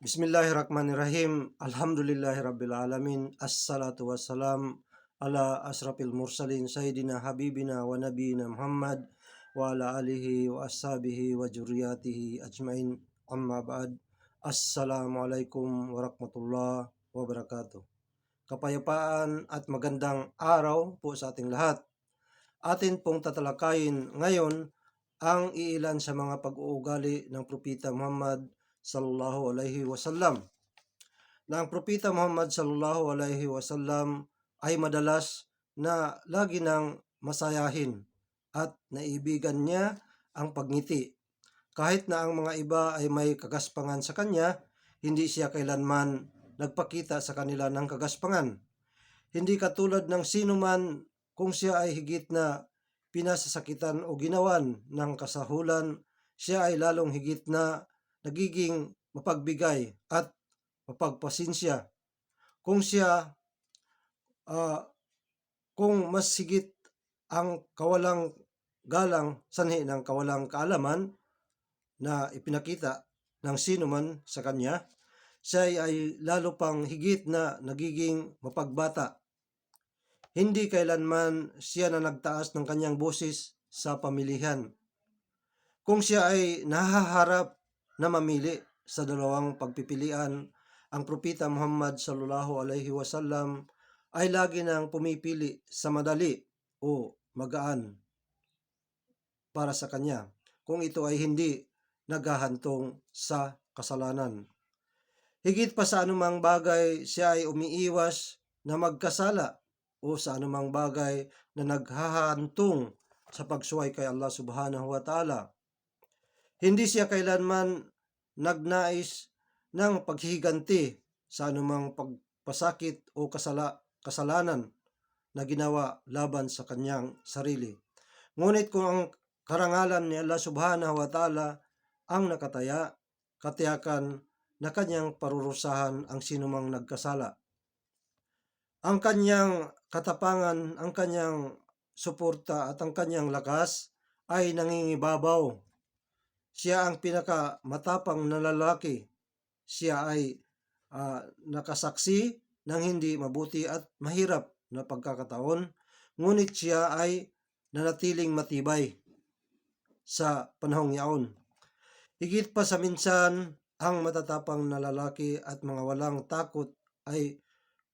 Bismillahirrahmanirrahim. Alhamdulillahirabbil alamin. Assalatu wassalam ala asrafil mursalin sayyidina habibina wa nabiyina Muhammad wa ala alihi wa ashabihi wa juriyatihi ajmain. Amma ba'd. Assalamualaikum warahmatullahi wabarakatuh. Kapayapaan at magandang araw po sa ating lahat. Atin pong tatalakayin ngayon ang iilan sa mga pag-uugali ng Propeta Muhammad sallallahu alaihi wasallam. Na ang Propeta Muhammad sallallahu alaihi wasallam ay madalas na lagi nang masayahin at naibigan niya ang pagngiti. Kahit na ang mga iba ay may kagaspangan sa kanya, hindi siya kailanman nagpakita sa kanila ng kagaspangan. Hindi katulad ng sino man kung siya ay higit na pinasasakitan o ginawan ng kasahulan, siya ay lalong higit na nagiging mapagbigay at mapagpasinsya. Kung siya, ah, kung mas higit ang kawalang galang sanhi ng kawalang kaalaman na ipinakita ng sino man sa kanya, siya ay lalo pang higit na nagiging mapagbata. Hindi kailanman siya na nagtaas ng kanyang boses sa pamilihan. Kung siya ay nahaharap na mamili sa dalawang pagpipilian, ang propeta Muhammad sallallahu alaihi wasallam ay lagi nang pumipili sa madali o magaan para sa kanya kung ito ay hindi naghahantong sa kasalanan. Higit pa sa anumang bagay, siya ay umiiwas na magkasala o sa anumang bagay na naghahantong sa pagsuway kay Allah subhanahu wa ta'ala. Hindi siya kailanman nagnais ng paghihiganti sa anumang pagpasakit o kasala, kasalanan na ginawa laban sa kanyang sarili. Ngunit kung ang karangalan ni Allah subhanahu wa ta'ala ang nakataya, katiyakan na kanyang parurusahan ang sinumang nagkasala. Ang kanyang katapangan, ang kanyang suporta at ang kanyang lakas ay nangingibabaw siya ang pinakamatapang na lalaki. Siya ay ah, nakasaksi ng hindi mabuti at mahirap na pagkakataon, ngunit siya ay nanatiling matibay sa panahong yaon. Higit pa sa minsan, ang matatapang na lalaki at mga walang takot ay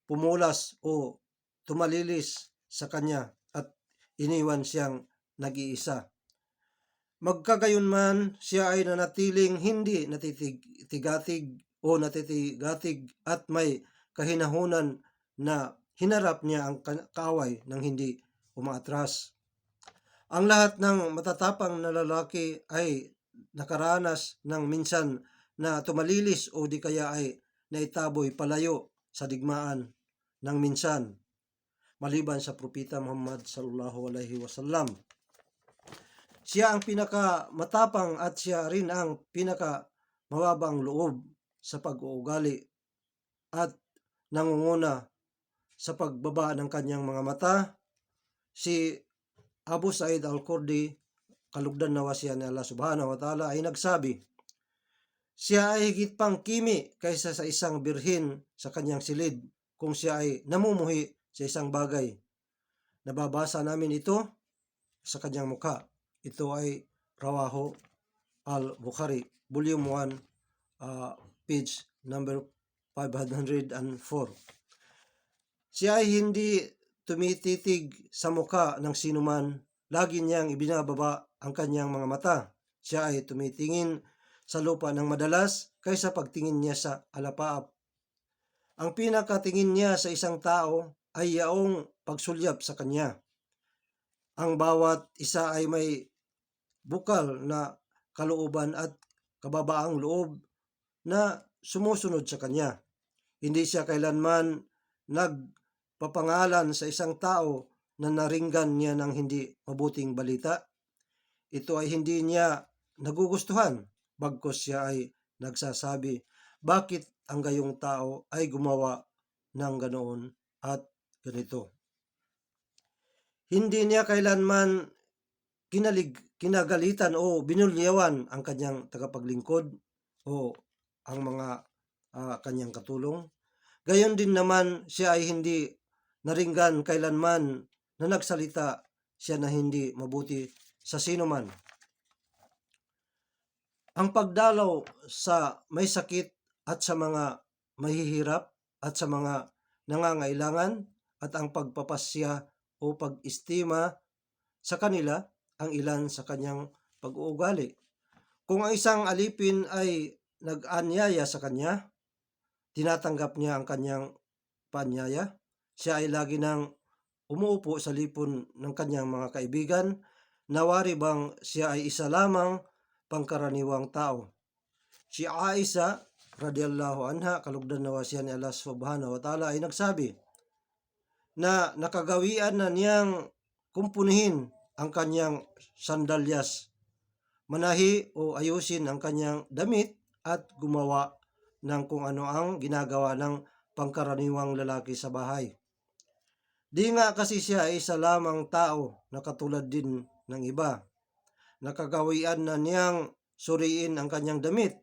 pumulas o tumalilis sa kanya at iniwan siyang nag-iisa. Magkagayon man, siya ay nanatiling hindi natitigatig o natitigatig at may kahinahunan na hinarap niya ang ka- kaaway ng hindi umaatras. Ang lahat ng matatapang na lalaki ay nakaranas ng minsan na tumalilis o di kaya ay naitaboy palayo sa digmaan ng minsan maliban sa propeta Muhammad sallallahu alaihi wasallam. Siya ang pinaka matapang at siya rin ang pinaka mababang loob sa pag-uugali at nangunguna sa pagbaba ng kanyang mga mata. Si Abu Sa'id al-Kurdi, kalugdan nawa siya ni Allah subhanahu wa ta'ala, ay nagsabi, siya ay higit pang kimi kaysa sa isang birhin sa kanyang silid kung siya ay namumuhi sa isang bagay. Nababasa namin ito sa kanyang mukha. Ito ay Rawaho al-Bukhari, Volume 1, uh, page number 504. Siya ay hindi tumititig sa mukha ng sinuman. Lagi niyang ibinababa ang kanyang mga mata. Siya ay tumitingin sa lupa ng madalas kaysa pagtingin niya sa alapaap. Ang pinakatingin niya sa isang tao ay yaong pagsulyap sa kanya. Ang bawat isa ay may bukal na kalooban at kababaang loob na sumusunod sa kanya. Hindi siya kailanman nagpapangalan sa isang tao na naringgan niya ng hindi mabuting balita. Ito ay hindi niya nagugustuhan, bagkos siya ay nagsasabi, bakit ang gayong tao ay gumawa ng ganoon at ganito. Hindi niya kailanman kinalig, kinagalitan o binulyawan ang kanyang tagapaglingkod o ang mga ah, kanyang katulong. Gayon din naman siya ay hindi naringgan kailanman na nagsalita siya na hindi mabuti sa sino man. Ang pagdalaw sa may sakit at sa mga mahihirap at sa mga nangangailangan at ang pagpapasya o pag-istima sa kanila ang ilan sa kanyang pag-uugali. Kung ang isang alipin ay nag-anyaya sa kanya, tinatanggap niya ang kanyang paanyaya. Siya ay lagi nang umuupo sa lipon ng kanyang mga kaibigan. Nawari bang siya ay isa lamang pangkaraniwang tao. Si Aisa radiyallahu anha, kalugdan nawa siya ni Allah subhanahu wa ta'ala ay nagsabi na nakagawian na niyang kumpunihin ang kanyang sandalyas, manahi o ayusin ang kanyang damit at gumawa ng kung ano ang ginagawa ng pangkaraniwang lalaki sa bahay. Di nga kasi siya ay isa lamang tao na katulad din ng iba. Nakagawian na niyang suriin ang kanyang damit,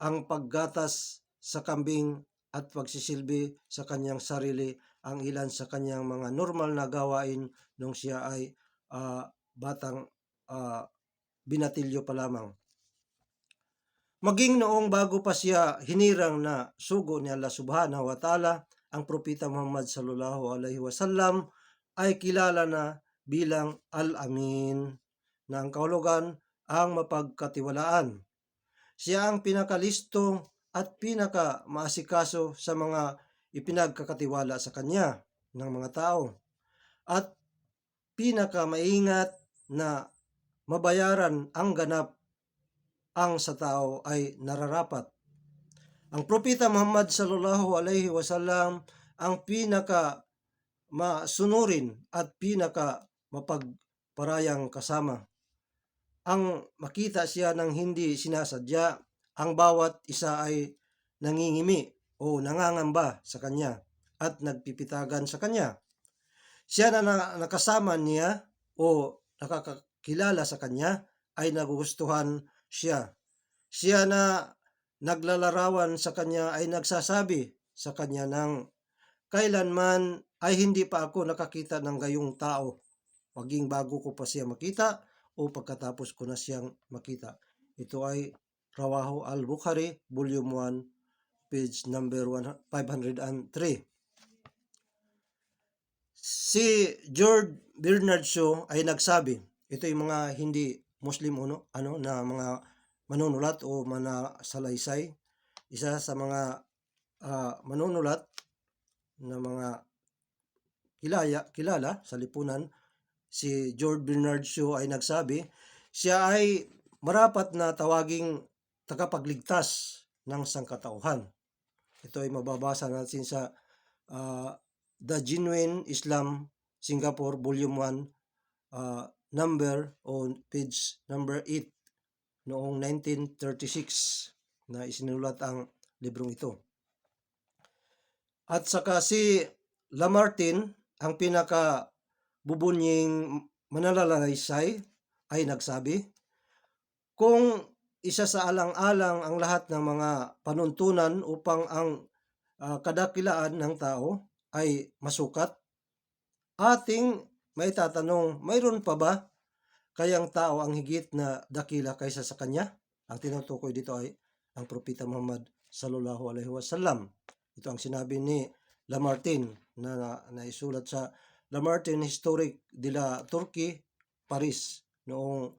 ang paggatas sa kambing at pagsisilbi sa kanyang sarili ang ilan sa kanyang mga normal na gawain nung siya ay ah, batang ah, binatilyo pa lamang. Maging noong bago pa siya hinirang na sugo ni Allah subhanahu wa ta'ala, ang propeta Muhammad sallallahu alaihi wasallam ay kilala na bilang Al-Amin na ang kahulugan ang mapagkatiwalaan. Siya ang pinakalisto at pinaka maasikaso sa mga ipinagkakatiwala sa kanya ng mga tao at pinaka maingat na mabayaran ang ganap ang sa tao ay nararapat. Ang propeta Muhammad sallallahu alaihi wasallam ang pinaka masunurin at pinaka mapagparayang kasama. Ang makita siya ng hindi sinasadya, ang bawat isa ay nangingimi o nangangamba sa kanya at nagpipitagan sa kanya. Siya na na- nakasama niya o nakakakilala sa kanya ay nagugustuhan siya. Siya na naglalarawan sa kanya ay nagsasabi sa kanya ng kailanman ay hindi pa ako nakakita ng gayong tao. Maging bago ko pa siya makita o pagkatapos ko na siyang makita. Ito ay Rawaho al-Bukhari, Volume 1, page number 1 503. Si George Bernard Shaw ay nagsabi, ito yung mga hindi Muslim ano, ano na mga manunulat o manasalaysay. Isa sa mga ah, manunulat na mga kilaya, kilala sa lipunan, si George Bernard Shaw ay nagsabi, siya ay marapat na tawaging tagapagligtas ng sangkatauhan. Ito ay mababasa natin sa ah, The Genuine Islam Singapore Volume 1 ah, number o page number 8 noong 1936 na isinulat ang librong ito. At saka si Lamartine, ang pinaka bubunying manalalaysay ay nagsabi, kung isa sa alang-alang ang lahat ng mga panuntunan upang ang ah, kadakilaan ng tao ay masukat, ating may tatanong, mayroon pa ba kayang tao ang higit na dakila kaysa sa kanya? Ang tinutukoy dito ay ang propeta Muhammad sallallahu alaihi wasallam. Ito ang sinabi ni Lamartine na, na naisulat sa Lamartine Historic de la Turkey, Paris noong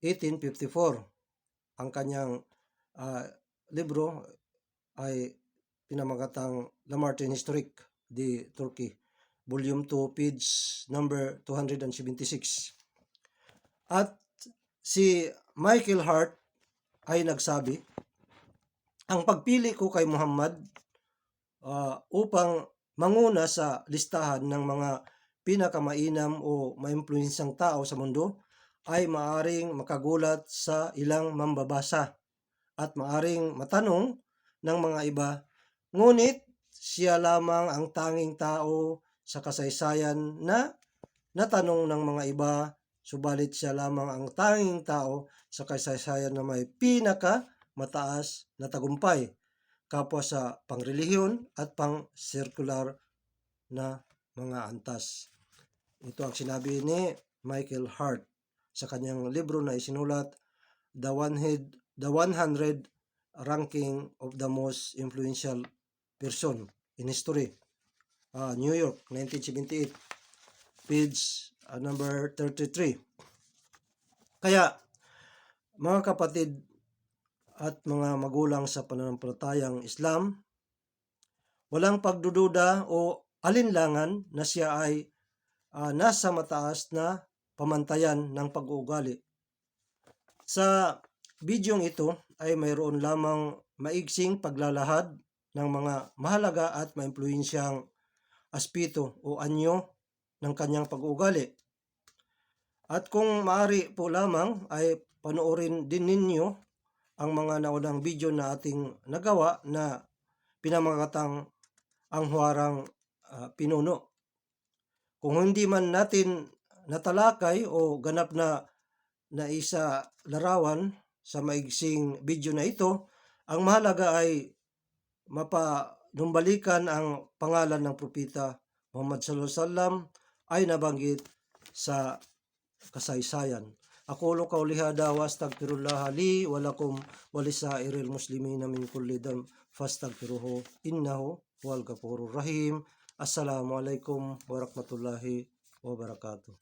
1854. Ang kanyang ah, libro ay pinamagatang Lamartine Historic de Turkey, Volume 2, page number 276. At si Michael Hart ay nagsabi, ang pagpili ko kay Muhammad ah, upang manguna sa listahan ng mga pinakamainam o maimpluwensyang tao sa mundo ay maaring makagulat sa ilang mambabasa at maaring matanong ng mga iba. Ngunit siya lamang ang tanging tao sa kasaysayan na natanong ng mga iba, subalit siya lamang ang tanging tao sa kasaysayan na may pinaka mataas na tagumpay. kapwa sa pangrelihiyon at pang-circular na mga antas. Ito ang sinabi ni Michael Hart sa kanyang libro na isinulat The 100 The 100 Ranking of the Most Influential Person in History. Ah, New York 1978 page ah, number 33. Kaya mga kapatid at mga magulang sa pananampalatayang Islam, walang pagdududa o alinlangan na siya ay ah, nasa mataas na pamantayan ng pag-uugali. Sa bidyong ito ay mayroon lamang maigsing paglalahad ng mga mahalaga at maimpluwensyang aspeto o anyo ng kanyang pag-uugali. At kung maaari po lamang ay panoorin din ninyo ang mga naunang video na ating nagawa na pinamagatang ang huwarang ah, pinuno. Kung hindi man natin natalakay o ganap na naisa larawan sa maigsing video na ito, ang mahalaga ay mapanumbalikan ang pangalan ng propeta Muhammad sallallahu alaihi wasallam ay nabanggit sa kasaysayan. Aqulu qawli hada wa astaghfirullah li wa lakum wa lisairil muslimina min kulli dam fastaghfiruhu innahu huwal ghafurur rahim. Assalamualaikum warahmatullahi wabarakatuh.